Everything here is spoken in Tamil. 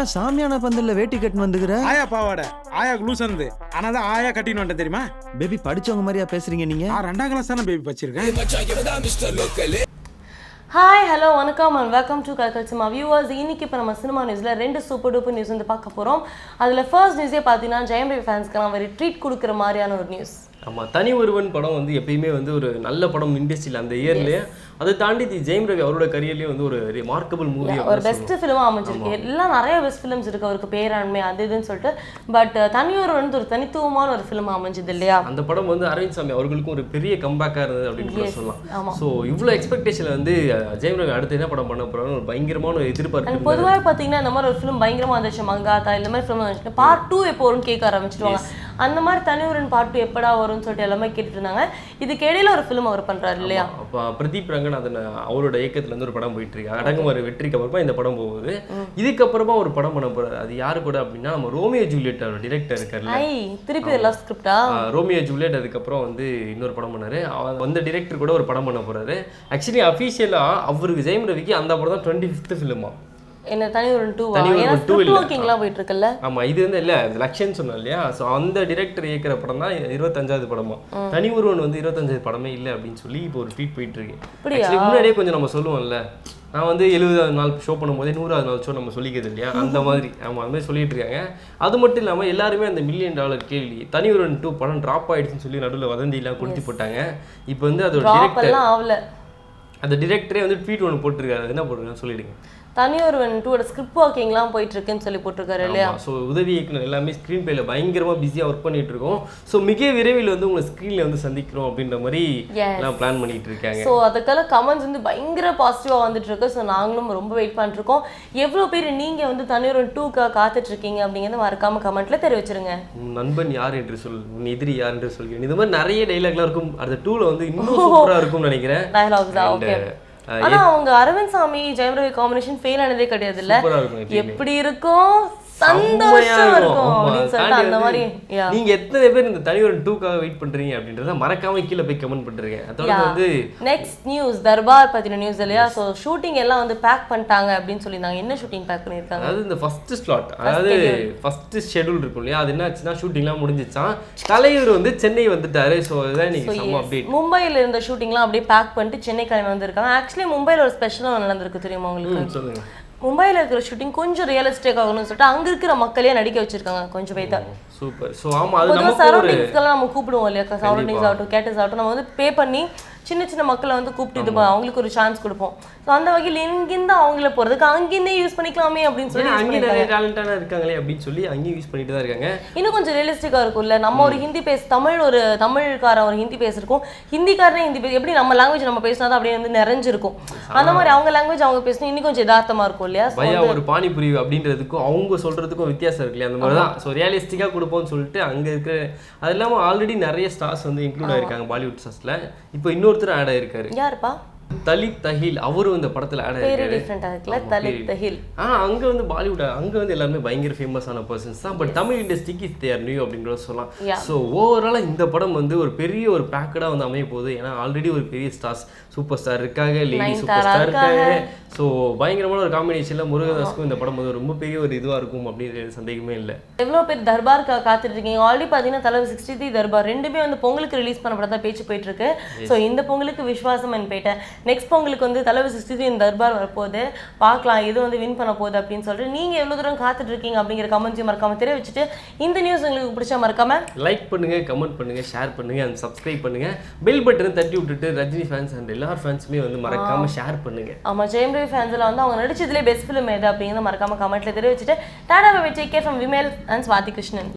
என்ன சாமியான பந்தல்ல வேட்டி கட்டுன்னு வந்துக்கிற? ஆயா பாவாடை ஆயா லூஸ் இருந்து ஆனா தான் ஆயா கட்டின்னு வந்துட்டேன் தெரியுமா? பேபி படிச்சவங்க மாதிரியா பேசுறீங்க நீங்க? நான் ரெண்டாம் கிளாஸ் தானே பேபி வச்சிருக்கேன் ஹாய் ஹலோ வணக்கம் and welcome to Kalkal cinema viewers இன்னைக்கு இப்போ நம்ம சினிமா நியூஸில் ரெண்டு சூப்பர் டூப்பர் நியூஸ் வந்து பார்க்க போகிறோம் அதில் ஃபர்ஸ்ட் நியூஸே பார்த்தீங்கன்னா ஜெயம் ரவி ஃபேன்ஸ்க்கு ஒரு ட்ரீட் கொடுக்குற மாதிரியான ஒரு நியூஸ் ஆமா தனி ஒருவன் படம் வந்து எப்பயுமே வந்து ஒரு நல்ல படம் இண்டஸ்ட்ரியில் அந்த இயர்லயே அதை தாண்டி தி ஜெயம் ரவி அவரோட கரியர்லயே வந்து ஒரு ரிமார்க்கபிள் மூவி ஒரு பெஸ்ட் ஃபிலிமாக அமைஞ்சிருக்கு. எல்லாம் நிறைய பெஸ்ட் ஃபிலிம்ஸ் இருக்கு. அவருக்கு பேராண்மை அது இதுன்னு சொல்லிட்டு. பட் தனியொரு வந்து ஒரு தனித்துவமான ஒரு ஃபிலிம் அமைஞ்சது இல்லையா? அந்த படம் வந்து அரவிந்த் சாமி அவர்களுக்கும் ஒரு பெரிய கம்பேக்காக இருந்தது அப்படின்னு கூட. சொல்லலாம். ஸோ இவ்வளோ எக்ஸ்பெக்டேஷன் வந்து ஜெயம் ரவி அடுத்து என்ன படம் பண்ண போறான்னு ஒரு பயங்கரமான ஒரு எதிர்பார்ப்பு. பொதுவாக பார்த்தீங்கன்னா இந்த மாதிரி ஒரு ஃபிலிம் பயங்கரமாக வந்துச்சு மங்காத்தா இந்த மாதிரி ஃபிலிம் பார்ட் டூ எப்போ வரும்னு கேட்க ஆரம்பிச்சிடுவாங்க அந்த மாதிரி தனியொருன் பார்ட் டூ எப்படா வரும்னு சொல்லிட்டு எல்லாமே கேட்டுட்டு இருந்தாங்க இதுக்கு இடையில ஒரு ஃபிலிம் அவர் பண்றாரு இல்லையா? அப்போ பிரதீப் ரங்கநாதன் அவரோட இயக்கத்துல இருந்து ஒரு படம் போயிட்டு இருக்கு அடங்குமாறு வெற்றிக்கு அப்புறமா இந்த படம் போகுது. இதுக்கப்புறமா ஒரு படம் பண்ண போறாரு. அது யாரு கூட அப்படின்னா நம்ம ரோமியோ ஜூலியட் டிரெக்டர் இருக்கார்ல. ஐ திருப்பி எல்லாம் ஸ்கிரிப்டா ரோமியோ ஜூலியட் அதுக்கப்புறம் வந்து இன்னொரு படம் பண்ணாரு. அவ- அந்த டிரெக்டர் கூட ஒரு படம் பண்ண போறாரு. ஆக்சுவலி அஃபீஷியலா அவருக்கு ஜெயம் ரவிக்கு அந்த படம் தான் டுவெண்ட்டி ஃபிஃப்த் ஃபிலிமா என்ன டூ ஏன்னா two ஸ்கிரிப்ட் இல்ல. ஒர்க்கிங்லாம் போயிட்டு இருக்குல்ல ஆமா இது வந்து இல்ல லக்ஷன் சொன்னோம் இல்லையா? ஸோ அந்த டிரெக்டர் இயக்கிற படம் தான் இருபத்தஞ்சாவது படமா? தனி ஒருவன் வந்து இருபத்தஞ்சாவது படமே இல்லை அப்படின்னு சொல்லி இப்போ ஒரு ட்வீட் போயிட்டு இருக்கு முன்னாடியே கொஞ்சம் நம்ம சொல்லுவோம்ல. நான் வந்து எழுபதாவது நாள் ஷோ பண்ணும்போதே நூறாவது நாள் ஷோ நம்ம சொல்லிக்கிறது இல்லையா? அந்த மாதிரி. ஆமா அந்த மாதிரி சொல்லிட்டு இருக்காங்க. அது மட்டும் இல்லாம எல்லாருமே அந்த மில்லியன் டாலர் கேள்வி தனி ஒருவன் டூ படம் ட்ராப் ஆயிடுச்சுன்னு சொல்லி நடுவில் வதந்திலாம் கொடுத்து போட்டாங்க. இப்போ வந்து அதோட டிரெக்டர் அந்த டிரெக்டரே வந்து ட்வீட் ஒன்று போட்டிருக்காரு. என்ன போட்டிருக்காரு சொல்லிடுங்க. தனியொருவன் டூவோட ஸ்கிரிப்ட் ஒர்க்கிங்லாம் போயிட்டு இருக்குன்னு சொல்லி போட்டிருக்காரு இல்லையா? ஸோ உதவி இயக்குனர் எல்லாமே ஸ்க்ரீன் பிளேல பயங்கரமா பிஸியாக ஒர்க் பண்ணிட்டு இருக்கோம் ஸோ மிக விரைவில் வந்து உங்களை ஸ்க்ரீனில் வந்து சந்திக்கிறோம் அப்படின்ற மாதிரி. எல்லாம் பிளான் பண்ணிட்டு இருக்காங்க ஸோ அதுக்கெல்லாம் கமெண்ட்ஸ் வந்து பயங்கர பாசிட்டிவாக வந்துட்டு இருக்கு ஸோ நாங்களும் ரொம்ப வெயிட் பண்ணிட்டு இருக்கோம் எவ்வளோ பேர் நீங்க வந்து தனியொருவன் டூக்காக காத்துட்டு இருக்கீங்க அப்படிங்கிறத மறக்காம கமெண்ட்ல தெரிவிச்சிருங்க. நண்பன் யார் என்று சொல் உன் எதிரி யார் என்று சொல்கிறேன். இந்த மாதிரி நிறைய டைலாக்லாம் இருக்கும். அடுத்த டூல வந்து இன்னும் சூப்பரா இருக்கும்னு நினைக்கிறேன். டயலாக்ஸ் தான் ஓகே ஆனா அவங்க அரவிந்த் சாமி ஜெயம் ரவி காம்பினேஷன் ஃபெயில் ஆனதே கிடையாது இல்ல. எப்படி இருக்கும் சந்தோஷம் இருக்கும். அப்படின்னு சொல்லிட்டு அந்த மாதிரி. நீங்க எத்தனை பேர் இந்த தனியொரு டூக்காக வெயிட் பண்றீங்க அப்படின்றத மறக்காம கீழே போய் கமெண்ட் பண்றீங்க. அதோட. வந்து நெக்ஸ்ட் நியூஸ் தர்பார் பத்தின நியூஸ் இல்லையா? ஸோ ஷூட்டிங் எல்லாம் வந்து பேக் பண்ணிட்டாங்க அப்படின்னு சொல்லியிருந்தாங்க. என்ன ஷூட்டிங் பேக் பண்ணியிருக்காங்க? அதாவது இந்த ஃபர்ஸ்ட் ஸ்லாட் அதாவது ஃபர்ஸ்ட் ஷெட்யூல் இருக்கும் இல்லையா? அது என்ன ஆச்சுன்னா ஷூட்டிங்லாம் முடிஞ்சிச்சான் தலைவர் வந்து சென்னை வந்துட்டாரு. ஸோ இதுதான் இன்னைக்கு மும்பையில் இருந்த ஷூட்டிங்லாம் அப்படியே பேக் பண்ணிட்டு சென்னை கிளம்பி வந்திருக்காங்க. ஆக்சுவலி மும்பையில் ஒரு ஸ்பெஷலாக நடந்திருக்கு தெரியுமா உங்களுக்கு? சொல்லுங்க. மும்பையில் இருக்கிற ஷூட்டிங் கொஞ்சம் ரியலிஸ்டிக் ஆகணும்னு சொல்லிட்டு அங்க இருக்கிற மக்களையே நடிக்க வச்சிருக்காங்க கொஞ்சம் பேத்த. சூப்பர் ஸோ ஆமா அது ஒரு சரௌண்டிங்ஸ்க்கெல்லாம் நம்ம கூப்பிடுவோம் இல்லையா? சரௌண்டிங்ஸ் ஆகட்டும் கேட்டஸ் ஆகட்டும் நம்ம வந்து பே பண்ணி சின்ன சின்ன மக்களை வந்து கூப்பிட்டு இது அவங்களுக்கு ஒரு சான்ஸ் கொடுப்போம். ஸோ அந்த வகையில் இங்கிருந்து அவங்கள போறதுக்கு அங்கிருந்தே யூஸ் பண்ணிக்கலாமே அப்படின்னு சொல்லி பண்ணிருக்காங்க. நிறைய டேலண்டான இருக்காங்களே அப்படின்னு சொல்லி அங்கேயும் யூஸ் பண்ணிட்டு தான் இருக்காங்க. இன்னும் கொஞ்சம் ரியலிஸ்டிக்காக இருக்கும்ல. நம்ம ஒரு ஹிந்தி பேச தமிழ் ஒரு தமிழ்காரன் ஒரு ஹிந்தி பேசிருக்கோம் ஹிந்திக்காரனே ஹிந்தி பேச எப்படி நம்ம லாங்குவேஜ் நம்ம பேசினா தான் அப்படியே வந்து நிறைஞ்சிருக்கும். அந்த மாதிரி அவங்க லாங்குவேஜ் அவங்க பேசினா இன்னும் கொஞ்சம் யதார்த்தமா இருக்கும் இல்லையா? பையா ஒரு பானிபுரி அப்படின்றதுக்கும் அவங்க சொல்றதுக்கும் வித்தியாசம் இருக்கு இல்லையா? அந்த மாதிரி தான் ஸோ ரியலிஸ்டிக்காக கொடுப்போம்னு சொல்லிட்டு அங்க இருக்கிற அது இல்லாமல் ஆல்ரெடி நிறைய ஸ்டார்ஸ் வந்து இன்க்ளூட் ஆயிருக்காங்க பாலிவுட் ஸ்டார்ஸ்ல இப்போ இன்னொருத்தர் ஆட் ஆயிருக்காரு. யாருப்பா? தலித் தஹில் அவரும் இந்த படத்துல ஆட் ஆனா அங்க வந்து பாலிவுட் அங்க வந்து எல்லாருமே பயங்கர ஃபேமஸான பர்சன்ஸ் தான். பட் தமிழ் இண்டஸ்ட்ரிக்கு தேர் நியூ அப்படின்றத சொல்லலாம். ஸோ ஓவராலாக இந்த படம் வந்து ஒரு பெரிய ஒரு பேக்கடாக வந்து அமைய போகுது. ஏன்னா ஆல்ரெடி ஒரு பெரிய ஸ்டார்ஸ் சூப்பர் ஸ்டார் இருக்காங்க லேடி சூப்பர் ஸ்டார் இருக்காங்க. ஸோ பயங்கரமான ஒரு காம்பினேஷன்ல முருகதாஸ்க்கும் இந்த படம் வந்து ரொம்ப பெரிய ஒரு இதுவா இருக்கும் அப்படின்றது சந்தேகமே இல்லை. எவ்வளோ பேர் தர்பார்க்காக காத்துட்டு இருக்கீங்க ஆல்ரெடி பார்த்தீங்கன்னா தலைவர் சிக்ஸ்டி த்ரீ தர்பார் ரெண்டுமே வந்து பொங்கலுக்கு ரிலீஸ் பண்ணப்படதா பேச்சு போயிட்டு இருக்கு ஸோ இந்த பொங்கலுக்கு விஸ்வாசம் போயிட்டேன் நெக்ஸ்ட் பொங்கலுக்கு வந்து தலைவர் சிக்ஸ்டி த்ரீ தர்பார் வரப்போகுது. பார்க்கலாம் இது வந்து வின் பண்ண போகுது அப்படின்னு சொல்லிட்டு. நீங்க எவ்வளோ தூரம் காத்துட்டு இருக்கீங்க அப்படிங்கிற கமெண்ட்ஸையும் மறக்காம தெரிவிச்சுட்டு இந்த நியூஸ் உங்களுக்கு பிடிச்சா மறக்காம லைக் பண்ணுங்க கமெண்ட் பண்ணுங்க ஷேர் பண்ணுங்க அண்ட் சப்ஸ்கிரைப் பண்ணுங்க. பெல் பட்டனை தட்டி விட்டுட்டு ரஜினி ஃபேன்ஸ் அண்ட் எல்லார் ஃபேன்ஸுமே வந்து மறக்காம ஷேர் பண்ணுங்க. ஆமா ஜெயம் ரவி ஃபேன்ஸில் வந்து அவங்க நடிச்சதுலேயே பெஸ்ட் ஃபிலிம் எது அப்படிங்கிறத மறக்காம கமெண்ட்ல தெரிவிச்சுட்டு tata bye take care from Vimal and Swathi Krishnan